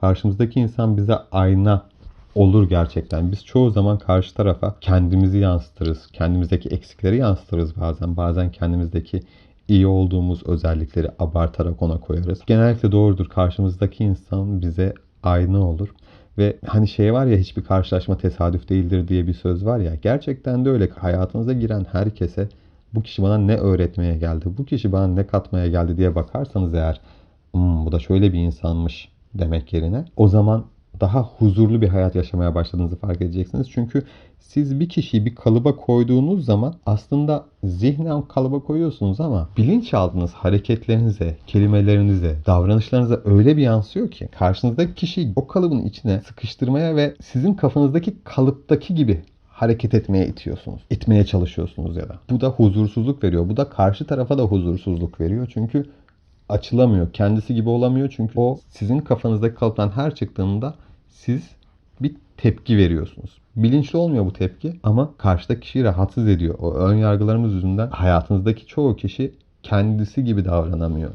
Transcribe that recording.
Karşımızdaki insan bize ayna olur gerçekten. Biz çoğu zaman karşı tarafa kendimizi yansıtırız. Kendimizdeki eksikleri yansıtırız bazen. Bazen kendimizdeki iyi olduğumuz özellikleri abartarak ona koyarız. Genellikle doğrudur. Karşımızdaki insan bize ayna olur. Ve hani şey var ya hiçbir karşılaşma tesadüf değildir diye bir söz var ya. Gerçekten de öyle. Hayatınıza giren herkese bu kişi bana ne öğretmeye geldi, bu kişi bana ne katmaya geldi diye bakarsanız eğer "Hmm, bu da şöyle bir insanmış demek yerine o zaman daha huzurlu bir hayat yaşamaya başladığınızı fark edeceksiniz. Çünkü siz bir kişiyi bir kalıba koyduğunuz zaman aslında zihnen kalıba koyuyorsunuz ama bilinçaltınız hareketlerinize, kelimelerinize, davranışlarınıza öyle bir yansıyor ki karşınızdaki kişiyi o kalıbın içine sıkıştırmaya ve sizin kafanızdaki kalıptaki gibi hareket etmeye itiyorsunuz. İtmeye çalışıyorsunuz ya da. Bu da huzursuzluk veriyor. Bu da karşı tarafa da huzursuzluk veriyor. Çünkü açılamıyor. Kendisi gibi olamıyor. Çünkü o sizin kafanızdaki kalıptan her çıktığında siz bir tepki veriyorsunuz. Bilinçli olmuyor bu tepki ama karşıdaki kişiyi rahatsız ediyor. O ön yargılarımız yüzünden hayatınızdaki çoğu kişi kendisi gibi davranamıyor.